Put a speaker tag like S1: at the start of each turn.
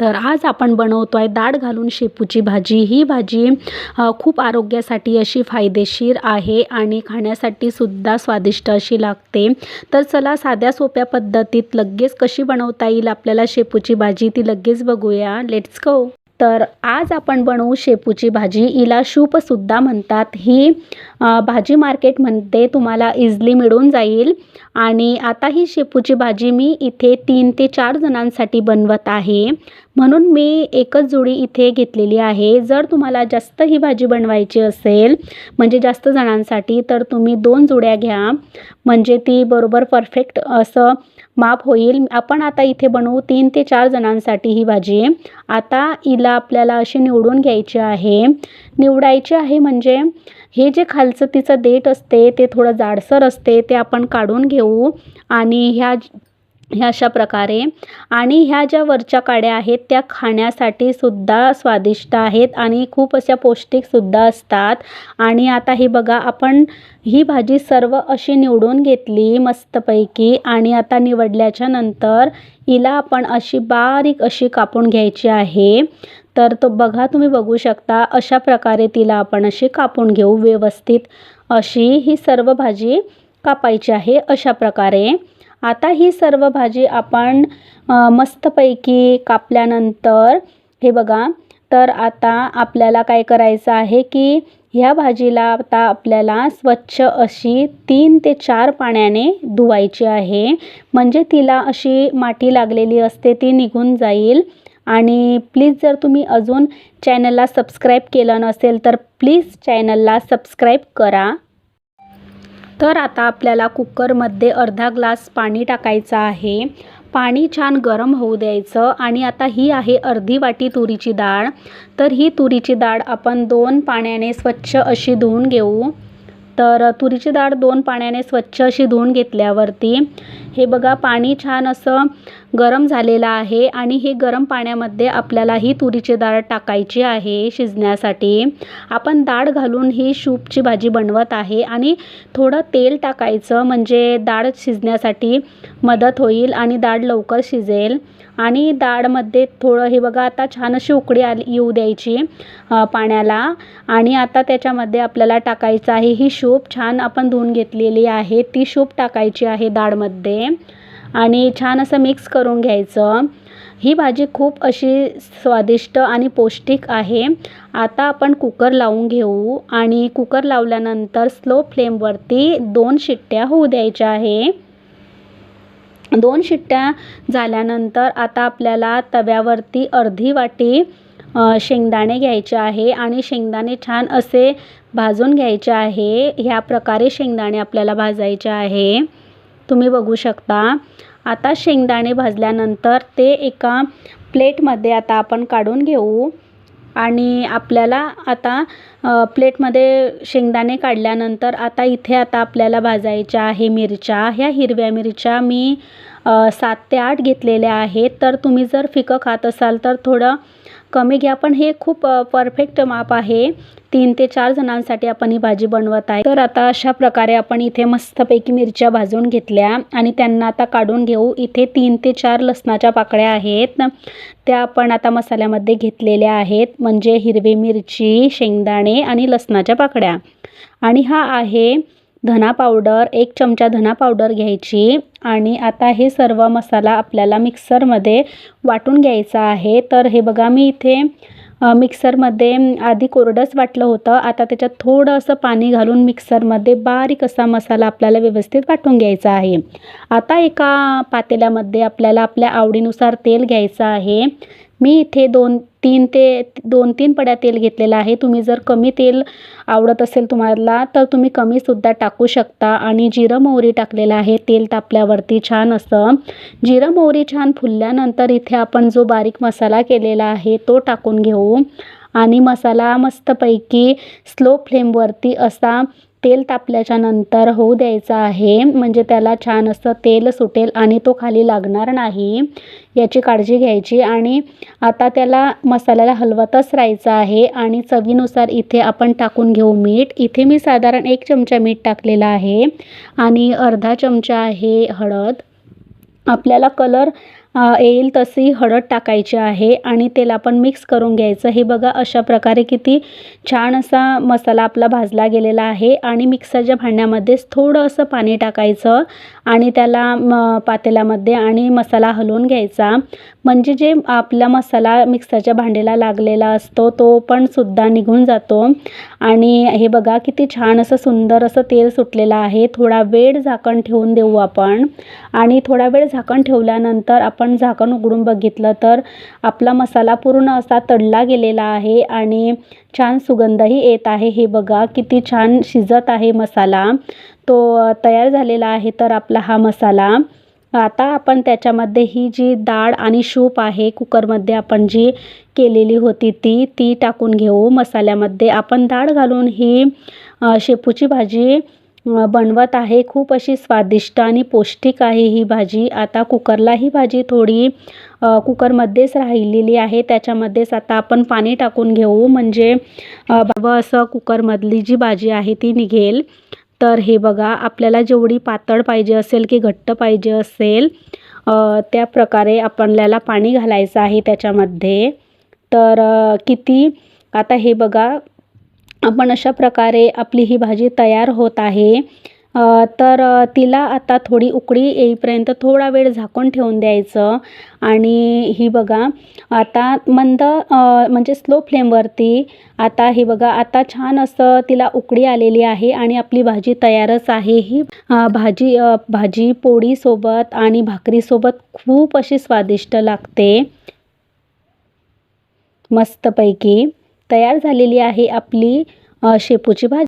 S1: तर आज आपण बनवतो आहे डाळ घालून शेपूची भाजी. ही भाजी खूप आरोग्यासाठी अशी फायदेशीर आहे आणि खाण्यासाठी सुद्धा स्वादिष्ट अशी लागते. तर चला साध्या सोप्या पद्धतीत लगेच कशी बनवता येईल आपल्याला शेपूची भाजी ती लगेच बघूया. लेट्स गो तर आज आपण बनवू शेपूची भाजी. हिला सूपसुद्धा म्हणतात. ही भाजी मार्केटमध्ये तुम्हाला इझली मिळून जाईल. आणि आता ही शेपूची भाजी मी इथे तीन ते चार जणांसाठी बनवत आहे. म्हणून मी एकच जोडी इथे घेतलेली आहे. जर तुम्हाला जास्त ही भाजी बनवायची असेल म्हणजे जास्त जणांसाठी तर तुम्ही दोन जोड्या घ्या. म्हणजे ती बरोबर परफेक्ट असं माप होईल. आपण आता इथे बनवू तीन ते चार जणांसाठी ही भाजी. आता हिला आपल्याला अशी निवडून घ्यायची आहे. निवडायची आहे म्हणजे हे जे खालचं तिचं देठ असते ते थोडं जाडसर असते ते आपण काढून घेऊ. आणि ह्या ह्या अशा प्रकारे. आणि ह्या ज्या वरच्या काड्या आहेत त्या खाण्यासाठी सुद्धा स्वादिष्ट आहेत आणि खूप अशा पौष्टिकसुद्धा असतात. आणि आता हे बघा आपण ही भाजी सर्व अशी निवडून घेतली मस्तपैकी आणि आता निवडल्याच्या नंतर हिला आपण अशी बारीक अशी कापून घ्यायची आहे. तर तो बघा तुम्ही बघू शकता अशा प्रकारे तिला आपण अशी कापून घेऊ व्यवस्थित. अशी ही सर्व भाजी कापायची आहे अशा प्रकारे. आता ही सर्व भाजी आपण मस्तपैकी कापल्यानंतर हे बघा तर आता आपल्याला काय करायचं आहे की ह्या भाजीला आता आपल्याला स्वच्छ अशी तीन ते चार पाण्याने धुवायची आहे. म्हणजे तिला अशी माती लागलेली असते ती निघून जाईल. आणि प्लीज जर तुम्ही अजून चॅनलला सबस्क्राईब केलं नसेल तर प्लीज चॅनलला सबस्क्राईब करा. तर आता आपल्याला कुकरमध्ये अर्धा ग्लास पाणी टाकायचं आहे. पाणी छान गरम होऊ द्यायचं आणि आता ही आहे अर्धी वाटी तुरीची डाळ. तर ही तुरीची डाळ आपण दोन पाण्याने स्वच्छ अशी धुवून घेऊ. तर तुरीची डाळ दोन पाण्याने स्वच्छ अशी धुवून घेतल्यावरती हे बघा पाणी छान असं गरम झालेलं आहे आणि हे गरम पाण्यामध्ये आपल्याला ही तुरीची डाळ टाकायची आहे शिजण्यासाठी. आपण डाळ घालून ही शूपची भाजी बनवत आहे आणि थोडं तेल टाकायचं म्हणजे डाळ शिजण्यासाठी मदत होईल आणि डाळ लवकर शिजेल. आणि डाळमध्ये थोडं हे बघा आता छान अशी उकडी आली येऊ द्यायची पाण्याला. आणि आता त्याच्यामध्ये आपल्याला टाकायचं आहे ही शूप. छान आपण धुवून घेतलेली आहे. ती शूप टाकायची आहे डाळमध्ये आणि छान असं मिक्स करून घ्यायचं. ही भाजी खूप अशी स्वादिष्ट आणि पौष्टिक आहे. आता आपण कुकर लावून घेऊ. आणि कुकर लावल्यानंतर स्लो फ्लेमवरती दोन शिट्ट्या होऊ द्यायच्या आहे. दोन शिट्ट्या झाल्यानंतर आता आपल्याला तव्यावरती अर्धी वाटी शेंगदाणे घ्यायचे आहे आणि शेंगदाणे छान असे भाजून घ्यायचे आहे. ह्या प्रकारे शेंगदाणे आपल्याला भाजायचे आहे. तुम्ही बघू शकता. आता शेंगदाणे भाजल्यानंतर ते एका प्लेटमध्ये आता आपण काढून घेऊ. आणि आपल्याला आता प्लेटमध्ये शेंगदाणे काढल्यानंतर आता इथे आता आपल्याला भाजायच्या आहे मिरच्या. ह्या हिरव्या मिरच्या मी सात ते आठ घेतलेल्या आहेत. तर तुम्ही जर फिकं खात असाल तर थोडं कमी घ्या. पण हे खूप परफेक्ट माप आहे. तीन ते चार जणांसाठी आपण ही भाजी बनवत आहे. तर आता अशा प्रकारे आपण इथे मस्तपैकी मिरच्या भाजून घेतल्या. आणि त्यांना आता काढून घेऊ. इथे तीन ते चार लसणाच्या पाकळ्या आहेत. त्या आपण आता मसाल्यामध्ये घेतलेल्या आहेत. म्हणजे हिरवी मिरची शेंगदाणे आणि लसणाच्या पाकळ्या. आणि हा आहे धना पावडर एक चमचा धना पावडर घ्यायची आणि आता हे सर्व मसाला आपल्याला मिक्सरमध्ये वाटून घ्यायचा आहे. तर हे बघा मी इथे मिक्सरमध्ये आधी कोरडंच वाटलं होतं. आता त्याच्यात थोडं असं पाणी घालून मिक्सरमध्ये बारीक असा मसाला आपल्याला व्यवस्थित वाटून घ्यायचा आहे. आता एका पातेल्यामध्ये आपल्याला आपल्या आवडीनुसार तेल घ्यायचं आहे. मी इथे दोन तीन ते दोन तीन पड्या तेल घेतलेलं आहे. तुम्ही जर कमी तेल आवडत असेल तुम्हाला तर तुम्ही कमीसुद्धा टाकू शकता. आणि जिरं मोहरी टाकलेलं आहे. तेल तापल्यावरती छान असं जिरं मोहरी छान फुलल्यानंतर इथे आपण जो बारीक मसाला केलेला आहे तो टाकून घेऊ. आणि मसाला मस्तपैकी स्लो फ्लेमवरती असा तेल तापल्याच्या नंतर होऊ द्यायचा आहे. म्हणजे त्याला छान असं तेल सुटेल आणि तो खाली लागणार नाही. याची काळजी घ्यायची. आणि आता त्याला मसाल्याला हलवतच राहायचं आहे. आणि चवीनुसार इथे आपण टाकून घेऊ मीठ. इथे मी साधारण एक चमचा मीठ टाकलेला आहे. आणि अर्धा चमचा आहे हळद. आपल्याला कलर येईल तशी हळद टाकायची आहे आणि तेल आपण मिक्स करून घ्यायचं. हे बघा अशा प्रकारे किती छान असा मसाला आपला भाजला गेलेला आहे आणि मिक्सरच्या भांड्यामध्येच थोडं असं पाणी टाकायचं आणि त्याला म पातेल्यामध्ये आणि मसाला हलवून घ्यायचा. म्हणजे जे आपला मसाला मिक्सरच्या भांड्याला लागलेला असतो तो पण सुद्धा निघून जातो. आणि हे बघा किती छान असं सुंदर असं तेल सुटलेलं आहे. थोडा वेळ झाकण ठेवून देऊ आपण. आणि थोडा वेळ झाकण ठेवल्यानंतर आपण आपण झाकण उघडून बघितलं तर आपला मसाला पूर्ण असा तडला गेलेला आहे आणि छान सुगंधही येत आहे. हे बघा किती छान शिजत आहे मसाला. तो तयार झालेला आहे तर आपला हा मसाला. आता आपण त्याच्यामध्ये ही जी डाळ आणि शूप आहे कुकरमध्ये आपण जी केलेली होती ती ती टाकून घेऊ. मसाल्यामध्ये आपण डाळ घालून ही शेपूची भाजी बनवत आहे. खूप अशी स्वादिष्ट आणि पौष्टिक आहे ही भाजी. आता कुकरला ही भाजी थोडी कुकरमध्येच राहिलेली आहे. त्याच्यामध्येच आता आपण पाणी टाकून घेऊ. म्हणजे बाबा असं कुकरमधली जी भाजी आहे ती निघेल. तर हे बघा आपल्याला जेवढी पातळ पाहिजे असेल की घट्ट पाहिजे असेल त्या प्रकारे आपल्याला पाणी घालायचं आहे त्याच्यामध्ये. तर किती आता हे बघा आपण अशा प्रकारे आपली ही भाजी तयार होत आहे. तर तिला आता थोडी उकळी येईपर्यंत थोडा वेळ झाकून ठेवून द्यायचं. आणि ही बघा आता मंद म्हणजे स्लो फ्लेमवरती आता हे बघा आता छान असं तिला उकळी आलेली आहे आणि आपली भाजी तयारच आहे. ही भाजी भाजी पोळीसोबत आणि भाकरीसोबत खूप अशी स्वादिष्ट लागते. मस्तपैकी. तयार झालेली आहे आपली शेपूची भाजी.